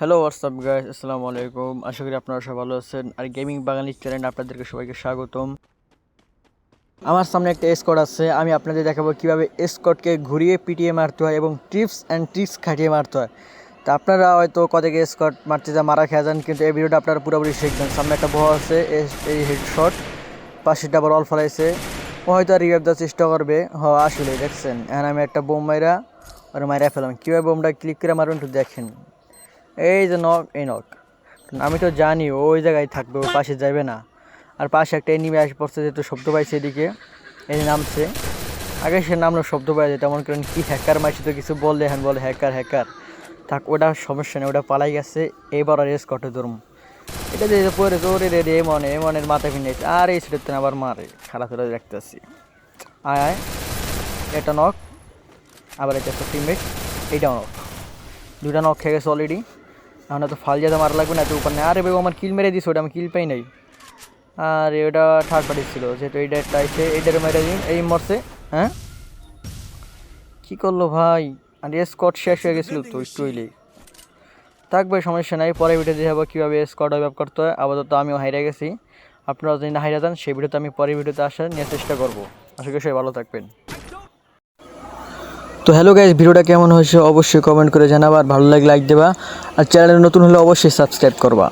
Hello WhatsApp guys আসসালামু আলাইকুম আশা করি আপনারা সবাই ভালো আছেন। আর গেমিং বাঙালি চ্যানেল আপনাদেরকে সবাইকে স্বাগতম। আমার সামনে একটা স্কট আছে। আমি আপনাদের দেখাবো কীভাবে স্কটকে ঘুরিয়ে, পিটিয়ে মারতে হয় এবং টিপস অ্যান্ড ট্রিক্স খাটিয়ে মারতে হয়। তা আপনারা হয়তো কতকে স্কট মারতে যা মারা খেয়ে যান, কিন্তু এই ভিডিওটা আপনারা পুরোপুরি শিখবেন। সামনে একটা বহ আছে, এই হেডশট পাশে ডাবল অল ফলাইছে। ও হয়তো আর রিভাইভ দেওয়ার চেষ্টা করবে। হ আসলে দেখছেন? এখন আমি একটা বোম মাইরা আর মাইরা ফেলাম। কীভাবে বোমটা ক্লিক করে মারবেন একটু দেখেন। এই যে নক, এই নক। আমি তো জানি ওই জায়গায় থাকবে ওর পাশে যাবে না। আর পাশে একটা এনিমে আসে, পড়ছে যেহেতু শব্দ পাইছে এদিকে। এই নামছে। আগে সে নামলো, শব্দ পাই যেত এমন করেন কি হ্যাকার মাইছে তো কিছু বললে হ্যান বলে হ্যাকার হ্যাকার থাক, ওটা সমস্যা নেই, ওটা পালাই গেছে। এইবার আর রেস কটে ধরুম। এটা যে পরে তোরে রে রে, মনে, মনের মাথা কিনে আর এই সেটাতে আবার মারে খারাপ করে দেখতেছি। আয় আয়। এটা নক। আবার এটা একটা টিমমেট এইটাও নক। দুটা নক খেয়ে গেছে অলরেডি এখন তো ফাল যাতে মারা লাগবে না তো উপর নেই। আরে বেগো আমার কিল মেরে দিস ওটা আমি কিল পাই নাই। আর, ওটা থার্ড পার্টি ছিল, যেহেতু এইটা একটা এসে এইটারে মেরে দিন, এই মরছে হ্যাঁ? কী করল ভাই? আর স্কট শেষ হয়ে গেছিল তো, একটু থাকবে সমস্যা নাই, পরে ভিডিও দেখাবো কীভাবে স্কট ওয়েব করতে হয়। আপাতত আমিও হাইরে গেছি। আপনারা যদি না হাইরে যান, সেই ভিডিওতে আমি পরের ভিডিওতে আসার নিয়ে চেষ্টা করব। আশা করি সবাই ভালো থাকবেন। তো হ্যালো গাইজ ভিডিওটা কেমন হয়েছে অবশ্যই কমেন্ট করে জানাবা, আর ভালো লাগে লাইক দেবা, আর চ্যানেলে নতুন হলে অবশ্যই সাবস্ক্রাইব করবা।